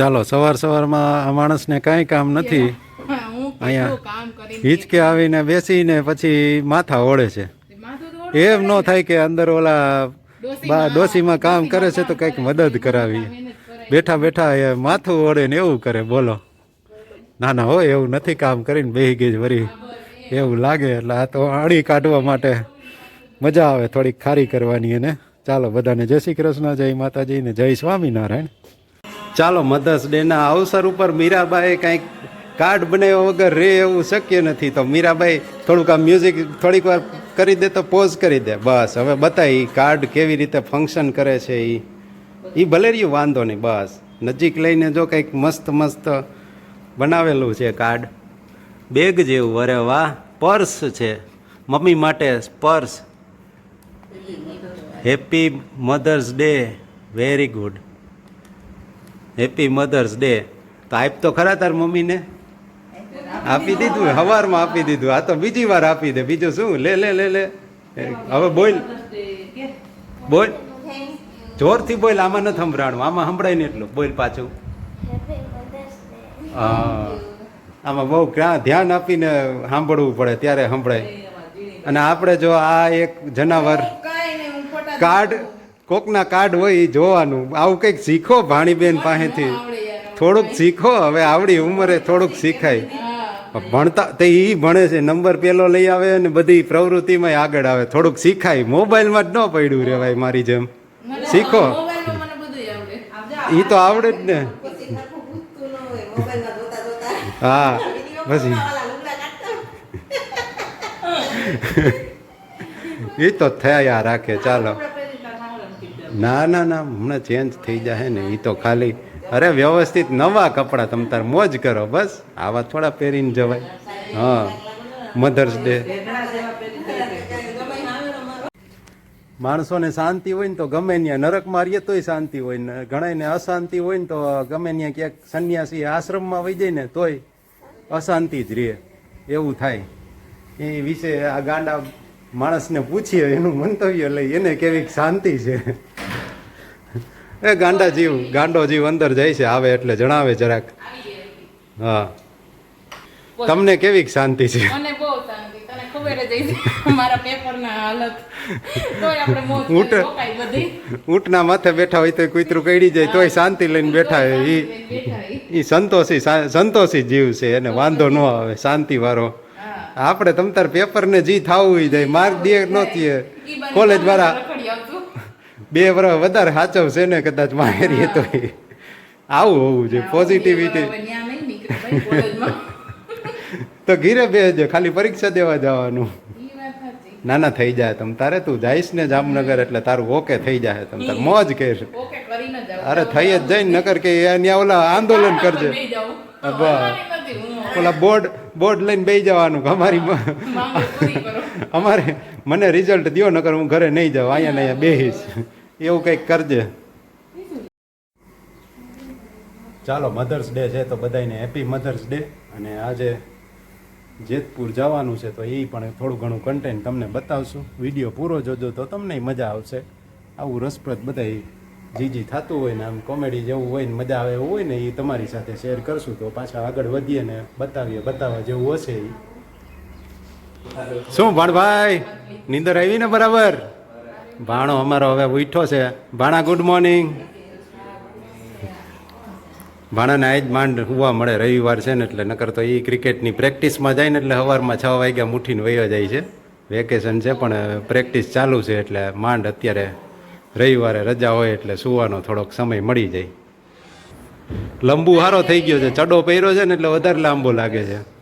ચાલો સવાર સવારમાં આ માણસને કાંઈ કામ નથી. અહીંયા હિંચકે આવીને બેસીને પછી માથા ઓળે છે. એમ ન થાય કે અંદર ઓલા બા ડોસીમાં કામ કરે છે તો કંઈક મદદ કરાવી. બેઠા બેઠા એ માથું ઓળે ને એવું કરે બોલો. ના ના હોય એવું નથી કામ કરીને બેહી ગઈ જ વરી એવું લાગે એટલે આ તો આડી કાઢવા માટે મજા આવે થોડીક ખારી કરવાની એને. ચાલો બધાને જય શ્રી કૃષ્ણ જય માતાજી ને જય સ્વામિનારાયણ. ચાલો મધર્સ ડેના અવસર ઉપર મીરાબાએ કંઈક કાર્ડ બનાવ્યા વગર રે એવું શક્ય નથી. તો મીરાબાઈ થોડુંક આ મ્યુઝિક થોડીક વાર કરી દે તો પોઝ કરી દે. બસ, હવે બતાવી કાર્ડ કેવી રીતે ફંક્શન કરે છે એ એ ભલે રહ્યું, વાંધો નહીં, બસ. નજીક લઈને જો કંઈક મસ્ત મસ્ત બનાવેલું છે કાર્ડ. બેગ જેવું, અરે વાહ, પર્સ છે. મમ્મી માટે purse. Happy mother's day, very good. Happy mother's day તો આપ તો ખરા તાર મમ્મીને? આપી દીધું હવારમાં આપી દીધું. આ તો બીજી વાર આપી દે. બીજું શું? લે લે લે લે. હવે બોલ. બોલ. જોરથી બોલ આમાં નથી સંભળાણું. આમાં સંભળાય ને એટલું. બોલ પાછું. હા. આમાં બહુ ક્યાં ધ્યાન આપીને સાંભળવું પડે ત્યારે સંભળાય. અને આપણે જો આ એક જનાવર કાંઈ નહીં હું ફોટા કાર્ડ કોકના કાર્ડ હોય એ જોવાનું. આવું કંઈક શીખો ભાણીબેન પાસેથી. થોડુંક શીખો હવે આવડી ઉંમરે થોડુંક શીખાય. ભણતા તે એ ભણે છે નંબર પેલો લઈ આવે અને બધી પ્રવૃત્તિમાં આગળ આવે. થોડુંક શીખાય. મોબાઈલમાં જ ન પડ્યું રહેવાય મારી જેમ. શીખો. એ તો આવડે જ ને. હા પછી. એ તો થયા રાખે ચાલો. ના ના ના, હમણાં ચેન્જ થઈ જાય ને એ તો ખાલી, અરે વ્યવસ્થિત નવા કપડાં તમ તાર મોજ કરો, બસ. આવા થોડા પહેરીને જવાય. હા. મધર્સ ડે માણસોને શાંતિ હોય ને તો ગમે ત્યાં નરક મારીએ તોય શાંતિ હોય ને ઘણાને અશાંતિ હોય ને તો ગમે ત્યાં ક્યાંક સંન્યાસી આશ્રમમાં વહી જાય ને તોય અશાંતિ જ રહે. એવું થાય. એ વિશે આ ગાંડા માણસને પૂછીએ, એનું મંતવ્ય લઈ, એને કેવી શાંતિ છે. એ ગાંડા જીવ ગાંડો જીવ અંદર જાય છે આવે એટલે જણાવે જરાક. હા. તમને કેવી શાંતિ છે? મને બહુ શાંતિ. તને ખબર જ હશે મારા પેપરના હાલત. તોય આપણે મોજ ઊંટ. બધી. ઊંટના માથે બેઠા હોય તો કૂતરું કઈડી જાય તોય શાંતિ લઈને બેઠા હોય. ઈ બેઠા ઈ. સંતોષી સંતોષી જીવ છે એને વાંધો ન આવે શાંતિ વાળો. આપણે તમ તાર પેપરને જી થાવું જાય માર્ક દે ન કોલેજ વાળા. બે વર્ષ વધારે સાચવશે ને કદાચ માહેરીએ તો આવું હોવું જોઈએ પોઝિટિવિટી. તો ઘીરે બેસજો ખાલી પરીક્ષા દેવા જવાનું. ના ના થઈ જાય તમ તારે તું જઈશ ને જામનગર એટલે તારું ઓકે થઈ જાય તમ તાર મોજ કહેશ. અરે થઈ જ જઈને ને નકર કે ત્યાં ઓલા આંદોલન કરજે. ઓલા બોર્ડ બોર્ડ લઈને બેસી જવાનું અમારી. અમારે મને રિઝલ્ટ દો નકર હું ઘરે નહીં જાઉં અહીંયા ને અહીંયા બેહીશ. એવું કંઈક કરજે. ચાલો મધર્સ ડે છે તો બધાને હેપી મધર્સ ડે અને આજે જેતપુર જવાનું છે તો એ પણ થોડું ઘણું કન્ટેન્ટ તમને બતાવશું. વીડિયો પૂરો જોજો તો તમને મજા આવશે. આવું રસપ્રદ બધાય જીજી થતું હોય ને આમ કોમેડી જેવું હોય ને મજા આવે એવું હોય ને એ તમારી સાથે શેર કરશું તો પાછા આગળ વધીએ ને બતાવીએ બતાવવા જેવું હશે એ શું ભાણભાઈ? નીંદર આવી ને બરાબર? ભાણો અમારો હવે ઉઠો છે. ભાણા ગુડ મોર્નિંગ ભાણાને આજ માંડ હુવા મળે, રવિવાર છે ને એટલે નકર તો એ ક્રિકેટની પ્રેક્ટિસમાં જાય ને એટલે સવારમાં છ વાગ્યા મૂઠીને વયો જાય છે. વેકેશન છે પણ પ્રેક્ટિસ ચાલુ છે એટલે માંડ અત્યારે રવિવારે રજા હોય એટલે સુવાનો થોડોક સમય મળી જાય. લંબુ હારો થઈ ગયો છે. ચડો પહેર્યો છે ને એટલે વધારે લાંબો લાગે છે.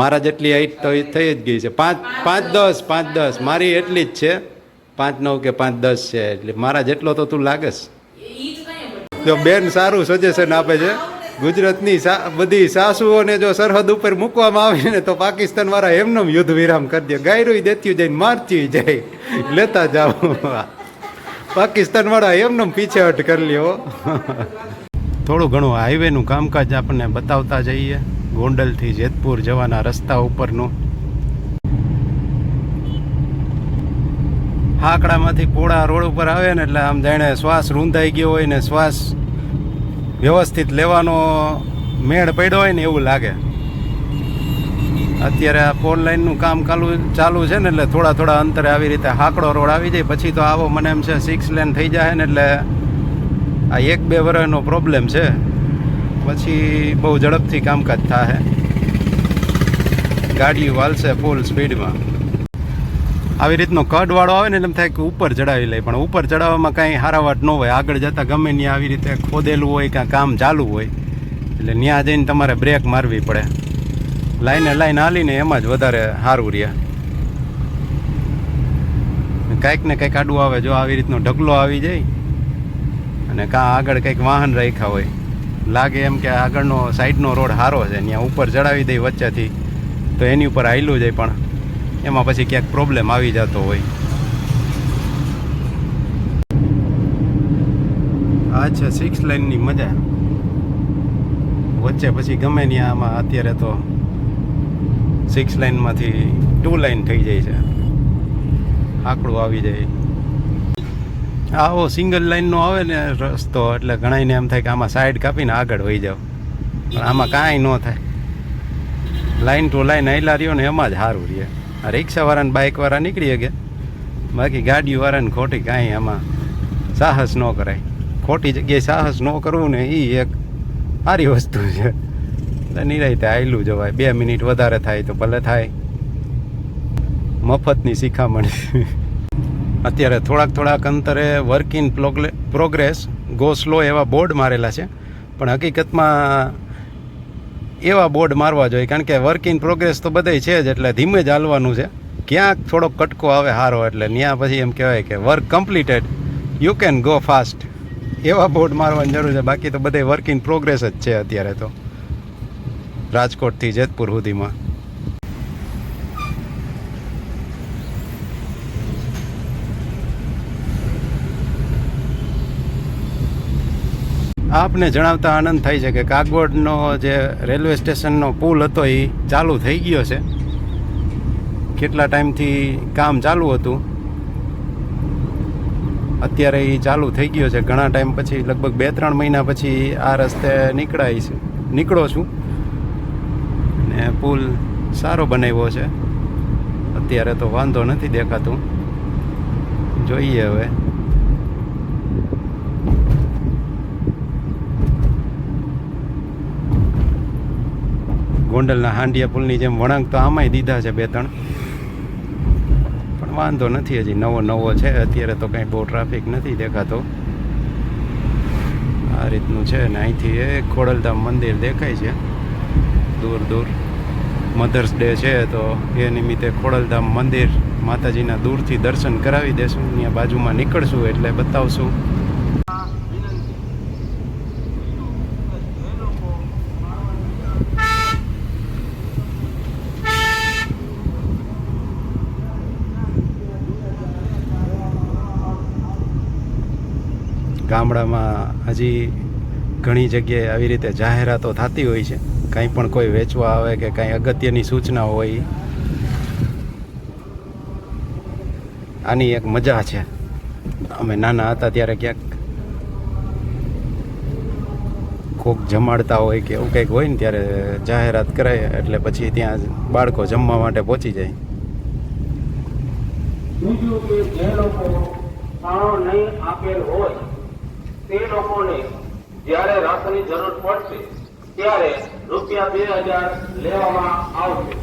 મારા જેટલી હાઈટ તો થઈ જ ગઈ છે. પાંચ પાંચ દસ પાંચ દસ. મારી એટલી જ છે. પાંચ નવ કે પાંચ દસ છે એટલે મારા જેટલો તો તું લાગેશ જ બેન સારું સજેશન આપે છે. ગુજરાતની બધી સાસુઓને જો સરહદ ઉપર મૂકવામાં આવે ને તો પાકિસ્તાન વાળા એમનો યુદ્ધ વિરામ કરી દે. ગાયરું દેતી જાય મારતી જાય. લેતા જાઓ. પાકિસ્તાન વાળા એમનો પીછેહટ કરી લ્યો. થોડું ઘણું હાઈવેનું કામકાજ આપણને બતાવતા જઈએ. ગોંડલથી જેતપુર જવાના રસ્તા ઉપરનું. હાકડામાંથી પોળા રોડ ઉપર આવે ને એટલે આમ જાણે શ્વાસ રૂંધાઈ ગયો હોય ને શ્વાસ વ્યવસ્થિત લેવાનો મેળ પડ્યો હોય ને એવું લાગે. અત્યારે આ ફોર લાઈનનું કામ ચાલુ ચાલુ છે ને એટલે થોડા થોડા અંતરે આવી રીતે હાકડો રોડ આવી જાય. પછી તો આવો મને એમ છે સિક્સ લેન થઈ જાય ને એટલે આ એક બે વર્ષનો પ્રોબ્લેમ છે. પછી બહુ ઝડપથી કામકાજ થાય. ગાડીઓ વાલશે ફૂલ સ્પીડમાં આવી રીતનો કડવાળો આવે ને એમ થાય કે ઉપર ચડાવી લે, પણ ઉપર ચડાવવામાં કાંઈ હારાવાટ ન હોય. આગળ જતાં ગમે ત્યાં આવી રીતે ખોદેલું હોય કાં કામ ચાલુ હોય, એટલે ત્યાં જઈને તમારે બ્રેક મારવી પડે. લાઈને લાઈન હાલીને એમાં જ વધારે સારું રહે. કાંઈક ને કંઈક આડું આવે, જો આવી રીતનો ઢગલો આવી જાય, અને કાં આગળ કંઈક વાહન રાખ્યા હોય. લાગે એમ કે આગળનો સાઈડનો રોડ સારો છે, ત્યાં ઉપર ચડાવી દઈ વચ્ચેથી, તો એની ઉપર હાયલું જાય પણ એમાં પછી ક્યાંક પ્રોબ્લેમ આવી જતો હોય. આ છે સિક્સ લાઇનની મજા. વચ્ચે પછી ગમે ત્યાં આમાં અત્યારે તો સિક્સ લાઇનમાંથી ટુ લાઇન થઈ જાય છે. આકડું આવી જાય. આવો સિંગલ લાઇનનો આવે ને રસ્તો, એટલે ઘણાઈને એમ થાય કે આમાં સાઈડ કાપીને આગળ વહી જાવ પણ આમાં કાંઈ ન થાય. લાઈન ટુ લાઈન આયલા રહ્યો ને એમાં જ સારું રહે. આ રિક્ષાવાળાને બાઇકવાળા નીકળી ગયા બાકી ગાડીવાળાને ખોટી કાંઈ આમાં સાહસ ન કરાય. ખોટી જગ્યાએ સાહસ ન કરવું ને એ એક સારી વસ્તુ છે. એટલે નિરાયતે આયલું જવાય. બે મિનિટ વધારે થાય તો ભલે થાય. મફતની શિખામણ. અત્યારે થોડાક થોડાક અંતરે work in progress go slow એવા બોર્ડ મારેલા છે. પણ હકીકતમાં એવા બોર્ડ મારવા જોઈએ, કારણ કે વર્ક ઇન પ્રોગ્રેસ તો બધે છે જ, એટલે ધીમે જ હાલવાનું છે. ક્યાંક થોડોક કટકો આવે સારો એટલે ત્યાં પછી એમ કહેવાય કે work completed you can go fast એવા બોર્ડ મારવાની જરૂર છે. બાકી તો બધે વર્ક ઇન પ્રોગ્રેસ જ છે અત્યારે તો. રાજકોટથી જેતપુર સુધીમાં. આપને જણાવતા આનંદ થાય છે કે કાગવડનો જે રેલવે સ્ટેશનનો પુલ હતો એ ચાલુ થઈ ગયો છે. કેટલા ટાઈમથી કામ ચાલુ હતું. અત્યારે એ ચાલુ થઈ ગયો છે. ઘણા ટાઈમ પછી, લગભગ બે ત્રણ મહિના પછી આ રસ્તે નીકળાય છે. નીકળો છું. ને પુલ સારો બનાવ્યો છે. અત્યારે તો વાંધો નથી દેખાતું. જોઈએ હવે. ગોંડલના હાંડિયા પુલની જેમ વળાંક તો આમાંય દીધા છે બે ત્રણ. પણ વાંધો નથી હજી, નવો નવો છે. અત્યારે તો કંઈ બહુ ટ્રાફિક નથી દેખાતો. આ રીતનું છે ને અહીંથી એ ખોડલધામ મંદિર દેખાય છે. દૂર દૂર. મધર્સ ડે છે તો એ નિમિત્તે ખોડલધામ મંદિર માતાજીના દૂરથી દર્શન કરાવી દેશું. અહીંયા બાજુમાં નીકળશું એટલે બતાવશું. ગામડામાં હજી ઘણી જગ્યાએ આવી રીતે જાહેરાતો થતી હોય છે. કંઈ પણ કોઈ વેચવા આવે કે કાંઈ અગત્યની સૂચના હોય, આની એક મજા છે. અમે નાના હતા ત્યારે ક્યાંક કોક જમાડતા હોય કે એવું કંઈક હોય ને ત્યારે જાહેરાત કરાય, એટલે પછી ત્યાં બાળકો જમવા માટે પહોંચી જાય. બીજું કે જે લોકો આપેલ હોય તે લોકોને જ્યારે રાશનની જરૂર પડશે, ત્યારે રૂપિયા બે હજાર લેવામાં આવશે.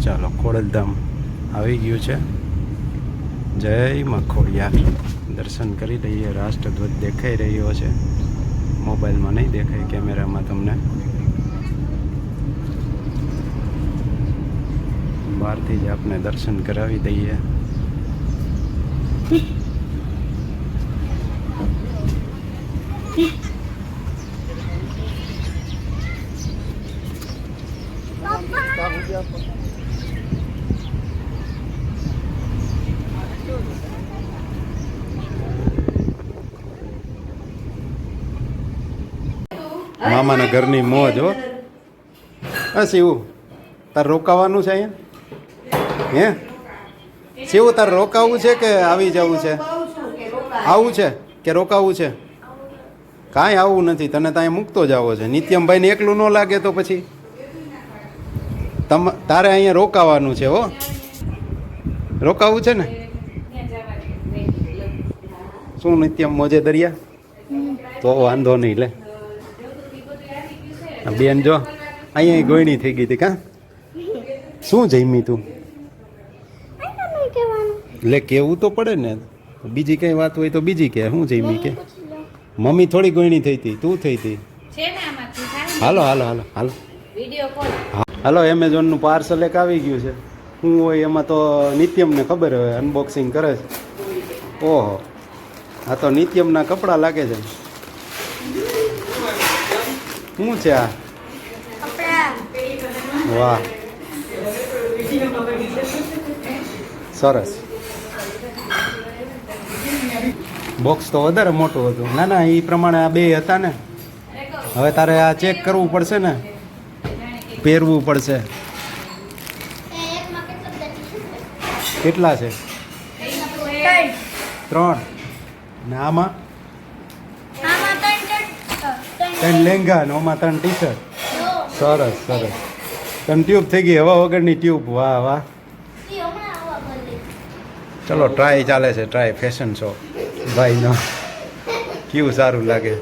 ચાલો, ખોડલધામ આવી ગયું છે. જય મખોડિયા દર્શન કરી લઈએ. રાષ્ટ્રધ્વજ દેખાઈ રહ્યો છે. મોબાઈલમાં નહીં દેખાય, કેમેરામાં તમને. બહારથી જ આપને દર્શન કરાવી દઈએ. મામાના ઘરની મોજ હો. હા, શિવું, તાર રોકાવાનું છે અહીંયા? હે? શેવું તારે રોકાવું છે કે આવી જવું છે? આવું છે કે રોકાવું છે? કાંઈ આવું નથી. તને ત્યાં મૂકતો જ છે. નિત્યમભાઈને એકલું ન લાગે તો પછી? તમ તારે અહીંયા રોકાવાનું છે, હો? રોકાવું છે ને? શું નિત્યમ મોજે દરિયા? તો વાંધો નહીં, લે. બેન જો, અહીંયા ગોયણી થઈ ગઈ હતી, કા? શું જઈમી તું? લે કેવું તો પડે ને. બીજી કઈ વાત હોય તો બીજી કે શું જઈમી કે. મમ્મી થોડી ગોયણી થઈ હતી તું થઈ હતી. હાલો હાલો હાલો હાલો. હાલો એમેઝોનનું પાર્સલ એક આવી ગયું છે. શું હોય એમાં તો નિત્યમને ખબર હોય અનબોક્સિંગ કરે છે. ઓહો આ તો નિત્યમના કપડાં લાગે છે. શું છે આ? વાહ. સરસ. બોક્સ તો વધારે મોટું હતું. ના ના એ પ્રમાણે આ બે હતા ને. હવે તારે આ ચેક કરવું પડશે ને. પહેરવું પડશે. કેટલા છે? ત્રણ. ને આમાં? ત્રણ લેંગા ને આમાં ત્રણ ટી શર્ટ સરસ સરસ. ત્રણ ટ્યુબ થઈ ગઈ હવા વગરની ટ્યુબ વાહ વાહ. ચલો ટ્રાય ચાલે છે ટ્રાય ફેશન શો ભાઈનો કેવું સારું લાગે?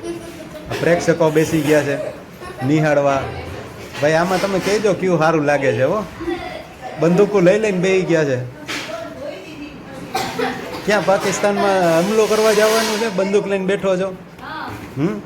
પ્રેક્ષકો બેસી ગયા છે, નિહાળવા. ભાઈ, આમાં તમે કહેજો કેવું સારું લાગે છે, હો. બંદૂકો લઈ લઈને બેસી ગયા છે. ક્યાં પાકિસ્તાનમાં હુમલો કરવા જવાનું છે? બંદૂક લઈને બેઠો છો? હમ?